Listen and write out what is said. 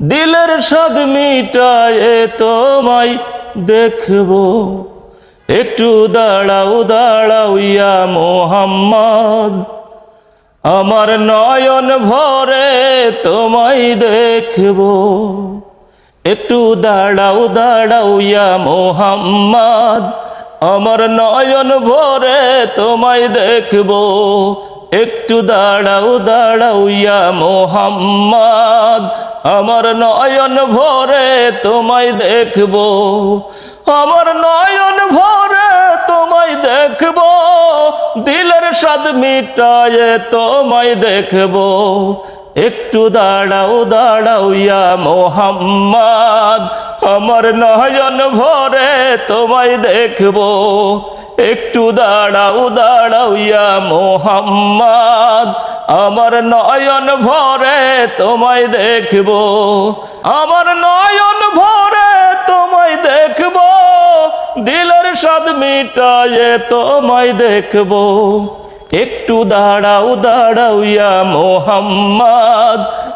দিলের স্বাদ মিটায় তোমায় দেখব। একটু দাঁড়াও দাঁড়াও ইয়া মোহাম্মদ। আমার নয়ন ভরে তোমায় দেখব। একটু দাঁড়াও দাঁড়াও ইয়া মোহাম্মদ। আমার নয়ন ভরে তোমায় দেখব। একটু দাঁড়াও দাঁড়াও ইয়া মোহাম্মদ। আমার নয়ন ভরে তোমায় দেখব। আমার নয়ন ভরে তোমায় দেখব। দিলের স্বাদ মিটায় তোমায় দেখব। একটু দাঁড়াও দাঁড়াও ইয়া মোহাম্মদ। আমার নয়ন ভরে তোমায় দেখব। একটু দাঁড়াও দাঁড়াও ইয়া মোহাম্মদ। আমার নয়ন ভরে তোমায় দেখব। আমার নয়ন ভরে তোমায় দেখব। দিলের স্বাদ মিটায় তোমায় দেখব। একটু দাঁড়াও দাঁড়াও ইয়া মোহাম্মদ।